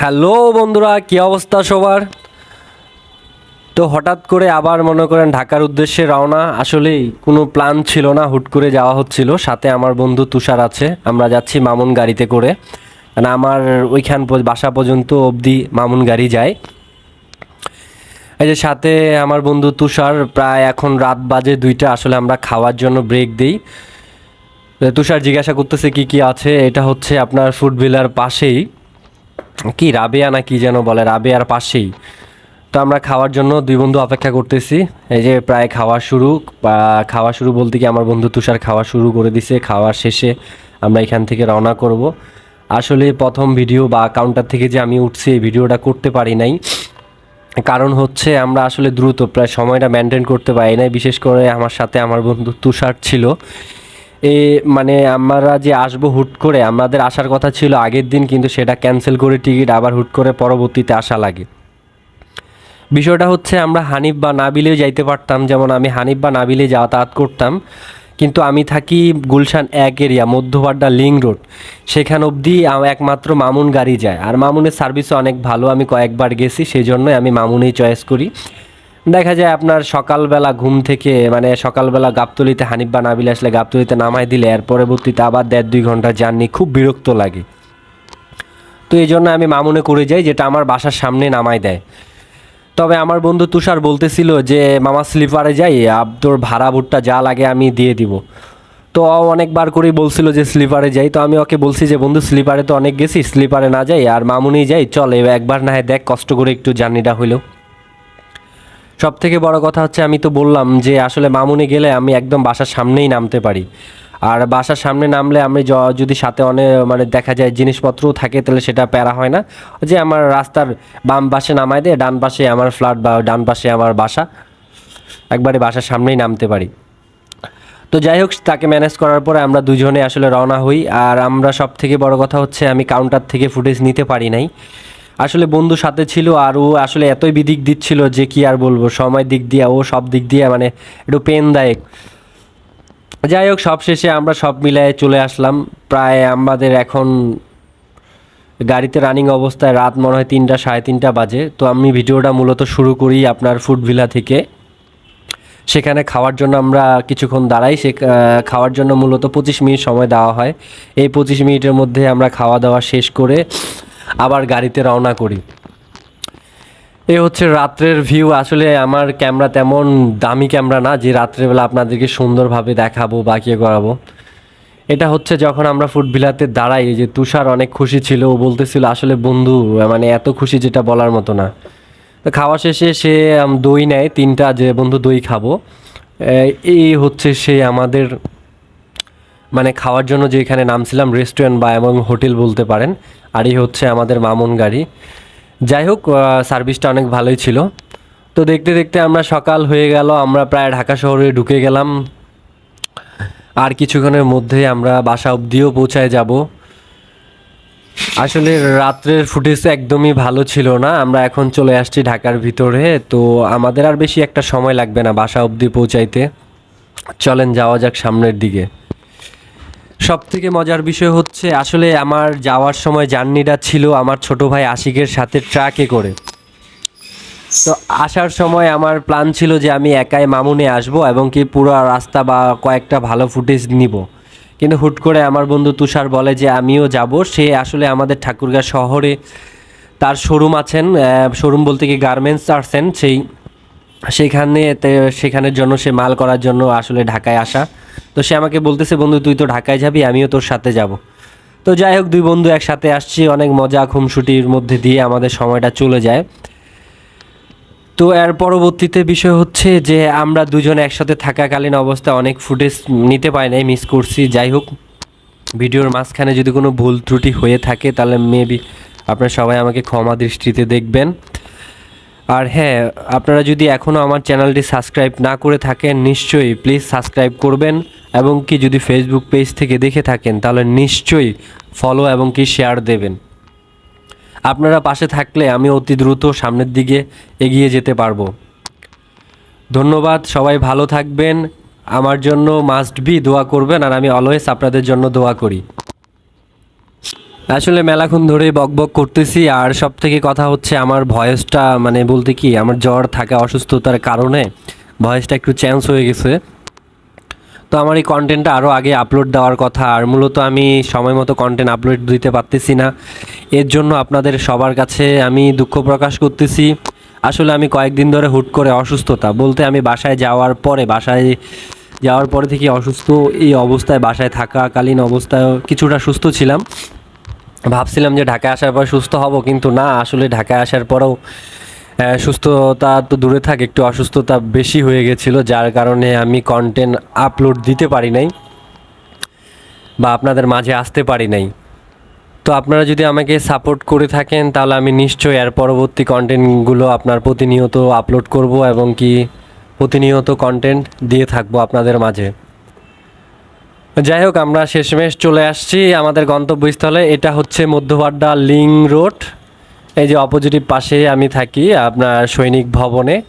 Hello বন্ধুরা, কি অবস্থা সবার? তো হঠাৎ করে আবার মনে করেন ঢাকার উদ্দেশ্যে রওনা। আসলেই কোনো প্ল্যান ছিল না, হুট করে যাওয়া হচ্ছিল। সাথে আমার বন্ধু তুষার আছে, আমরা যাচ্ছি মামুন গাড়িতে করে। মানে আমার ওইখান বাসা পর্যন্ত অবধি মামুন গাড়ি যায়। এই যে সাথে আমার বন্ধু তুষার, প্রায় এখন রাত বাজে দুইটা। আসলে আমরা খাওয়ার জন্য ব্রেক দিই। তুষার জিজ্ঞাসা করতেছে কি কি আছে। এটা হচ্ছে আপনার ফুড ভিলার পাশেই। কি, রাবেয়া না কি যেন বলে, রাবেয়ার পাশেই। তো আমরা খাওয়ার জন্য দুই বন্ধু অপেক্ষা করতেছি। এই যে প্রায় খাওয়া শুরু খাওয়া শুরু বলতে কি আমার বন্ধু তুষার খাওয়া শুরু করে দিছে খাওয়ার শেষে আমরা এখান থেকে রওনা করব। আসলে প্রথম ভিডিও বা কাউন্টার থেকে যে আমি উঠছি, এই ভিডিওটা করতে পারি নাই। কারণ হচ্ছে আমরা আসলে দ্রুত, প্রায় সময়টা মেনটেন করতে পারি নাই। বিশেষ করে আমার সাথে আমার বন্ধু তুষার ছিল। এ মানে আমরা যে আসব হুট করে, আমাদের আসার কথা ছিল আগের দিন, কিন্তু সেটা ক্যান্সেল করে টিকিট আবার হুট করে পরবর্তীতে আসা লাগে। বিষয়টা হচ্ছে আমরা হানিফ বা নাবিলেও যাইতে পারতাম, যেমন আমি হানিফ বা নাবিলে যাতায়াত করতাম। কিন্তু আমি থাকি গুলশান এক এরিয়া মধ্যপাড্ডা লিং রোড। সেখান অবধি একমাত্র মামুন গাড়ি যায়। আর মামুনের সার্ভিসও অনেক ভালো, আমি কয়েকবার গেছি সেই জন্যই আমি মামুনেই চয়েস করি। দেখা যায় আপনার সকালবেলা ঘুম থেকে মানে সকালবেলা গাবতলিতে হানিফ বা নাবিল আসলে গাবতলিতে নামাই দিলে, এর পরবর্তীতে আবার দেড় দুই ঘণ্টা জার্নি খুব বিরক্ত লাগে। তো এই জন্য আমি মামুনে করে যাই, যেটা আমার বাসার সামনে নামাই দেয়। তবে আমার বন্ধু তুষার বলতেছিল যে, মামা স্লিপারে যাই, আব তোর ভাড়া ভুট্টা যা লাগে আমি দিয়ে দিব। তো ও অনেকবার করেই বলছিল যে, স্লিপারে যাই। তো আমি ওকে বলছি যে, বন্ধু, স্লিপারে তো অনেক গেছি, স্লিপারে না যাই, আর মামুনি যাই, চল একবার না হয় দেখ, কষ্ট করে একটু জার্নিটা হইল। সব থেকে বড় কথা হচ্ছে, আমি তো বললাম যে আসলে মামুনি গেলে আমি একদম বাসার সামনেই নামতে পারি। আর বাসার সামনে নামলে আমি যদি সাথে অনেক মানে দেখা যায় জিনিসপত্রও থাকে, তাহলে সেটা প্যারা হয় না। যে আমার রাস্তার বাম পাশে নামায় দিয়ে, ডান পাশে আমার ফ্ল্যাট বা ডান পাশে আমার বাসা, একবারে বাসার সামনেই নামতে পারি। তো যাই হোক, তাকে ম্যানেজ করার পরে আমরা দুজনে আসলে রওনা হই। আর আমরা সব থেকে বড় কথা হচ্ছে, আমি কাউন্টার থেকে ফুটেজ নিতে পারি নাই। আসলে বন্ধু সাথে ছিল আর ও আসলে এতই বিদিক দিচ্ছিল যে কি আর বলব, সময় দিক দিয়ে, ও সব দিক দিয়ে মানে একটু পেনদায়ক যাই হোক সব শেষে আমরা সব মিলায়ে চলে আসলাম। প্রায় আমাদের এখন গাড়িতে রানিং অবস্থায় রাত মনে হয় তিনটা, সাড়ে তিনটা বাজে। তো আমি ভিডিওটা মূলত শুরু করি আপনার ফুড ভিলা থেকে। সেখানে খাওয়ার জন্য আমরা কিছুক্ষণ দাঁড়াই। সে খাওয়ার জন্য মূলত পঁচিশ মিনিট সময় দেওয়া হয়। এই পঁচিশ মিনিটের মধ্যে আমরা খাওয়া দাওয়া শেষ করে আবার গাড়িতে রওনা করি। এ হচ্ছে রাত্রের ভিউ আসলে আমার ক্যামেরা তেমন দামি ক্যামেরা না, যে রাত্রেবেলা আপনাদেরকে সুন্দরভাবে দেখাবো বা করাবো। এটা হচ্ছে যখন আমরা ফুড ভিলাতে দাঁড়াই যে তুষার অনেক খুশি ছিল, ও বলতেছিল, আসলে বন্ধু মানে এত খুশি যেটা বলার মতো না। তো খাওয়া শেষে সে দই নেয়, তিনটা, যে বন্ধু দই খাব। এই হচ্ছে সে আমাদের মানে খাওয়ার জন্য যে এখানে নামছিলাম রেস্টুরেন্ট বা এবং হোটেল বলতে পারেন আর এই হচ্ছে আমাদের মামুন গাড়ি। যাই হোক সার্ভিসটা অনেক ভালোই ছিল। তো দেখতে দেখতে আমরা সকাল হয়ে গেল, আমরা প্রায় ঢাকা শহরে ঢুকে গেলাম। আর কিছুক্ষণের মধ্যে আমরা বাসা অবধিও পৌঁছায় যাব। আসলে রাত্রের ফুটেজ একদমই ভালো ছিল না, আমরা এখন চলে আসছি ঢাকার ভিতরে, তো আমাদের আর বেশি একটা সময় লাগবে না বাসা অবধি পৌঁছাইতে। চলেন যাওয়া যাক সামনের দিকে। সব থেকে মজার বিষয় হচ্ছে আসলে আমার যাওয়ার সময় জার্নিটা ছিল আমার ছোট ভাই আশিকের সাথে ট্রাকে করে। তো আসার সময় আমার প্ল্যান ছিল যে আমি একাই মামুনে আসব এবং কি পুরো রাস্তা বা কয়েকটা ভালো ফুটেজ নিব। কিন্তু হুট করে আমার বন্ধু তুষার বলে যে আমিও যাব, সে আসলে আমাদের ঠাকুরগাঁ শহরে তার শোরুম আছেন শোরুম বলতে কি গার্মেন্টস আছেন সেই সেখানে সেখানের জন্য সে মাল করার জন্য আসলে ঢাকায় আসা। তো সে আমাকে বলতেছে, বন্ধু, তুই তো ঢাকায় যাবি, আমিও তোর সাথে যাব। তো যাই হোক, দুই বন্ধু একসাথে আসছি, অনেক মজা খুমসুটির মধ্যে দিয়ে আমাদের সময়টা চলে যায়। তো এর পরবর্তীতে বিষয় হচ্ছে যে, আমরা দুজন একসাথে থাকাকালীন অবস্থায় অনেক ফুটেজ নিতে পারি নাই মিস করছি। যাই হোক, ভিডিওর মাঝখানে যদি কোনো ভুল ত্রুটি হয়ে থাকে, তাহলে মেবি আপনারা সবাই আমাকে ক্ষমা দৃষ্টিতে দেখবেন। আর হ্যাঁ আপনারা যদি এখনও আমার চ্যানেলটি সাবস্ক্রাইব না করে থাকেন, নিশ্চয়ই প্লিজ সাবস্ক্রাইব করবেন এবং কি যদি ফেসবুক পেজ থেকে দেখে থাকেন, তাহলে নিশ্চয়ই ফলো এবং কি শেয়ার দেবেন। আপনারা পাশে থাকলে আমি অতি দ্রুত সামনের দিকে এগিয়ে যেতে পারব। ধন্যবাদ, সবাই ভালো থাকবেন। আমার জন্য মাস্ট বি দোয়া করবেন আর আমি অলওয়েজ আপনাদের জন্য দোয়া করি। আসলে মেলাক্ষণ ধরেই বক বক করতেছি, আর সব থেকে কথা হচ্ছে আমার ভয়েসটা মানে বলতে কি, আমার জ্বর থাকা অসুস্থতার কারণে ভয়েসটা একটু চেঞ্জ হয়ে গেছে। তো আমার এই কন্টেন্টটা আরও আগে আপলোড দেওয়ার কথা, আর মূলত আমি সময় মতো কন্টেন্ট আপলোড দিতে পারতেছি না। এর জন্য আপনাদের সবার কাছে আমি দুঃখ প্রকাশ করতেছি। আসলে আমি কয়েকদিন ধরে হুট করে অসুস্থতা, বলতে আমি বাসায় যাওয়ার পরে, বাসায় যাওয়ার পরে থেকে অসুস্থ, এই অবস্থায় বাসায় থাকাকালীন অবস্থায় কিছুটা সুস্থ ছিলাম। ভাবছিলাম যে ঢাকায় আসার পর সুস্থ হব, কিন্তু না, আসলে ঢাকায় আসার পরেও সুস্থতা তো দূরে থাক, একটু অসুস্থতা বেশি হয়ে গেছিল, যার কারণে আমি কন্টেন্ট আপলোড দিতে পারি নাই বা আপনাদের মাঝে আসতে পারি নাই। তো আপনারা যদি আমাকে সাপোর্ট করে থাকেন, তাহলে আমি নিশ্চয়ই এর পরবর্তী কন্টেন্টগুলো আপনার প্রতিনিয়ত আপলোড করব এবং কি প্রতিনিয়ত কন্টেন্ট দিয়ে থাকব আপনাদের মাঝে। যাই হোক, আমরা শেষমেশ চলে আসছি আমাদের গন্তব্যস্থলে। এটা হচ্ছে মধ্যবাড্ডা লিং রোড। এই যে অপোজিটিভ পাশে আমি থাকি, আপনার সৈনিক ভবনে।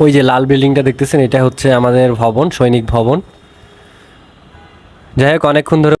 ওই যে লাল বিল্ডিংটা দেখতেছেন, এটা হচ্ছে আমাদের ভবন, সৈনিক ভবন। যাই হোক, অনেকক্ষণ ধরে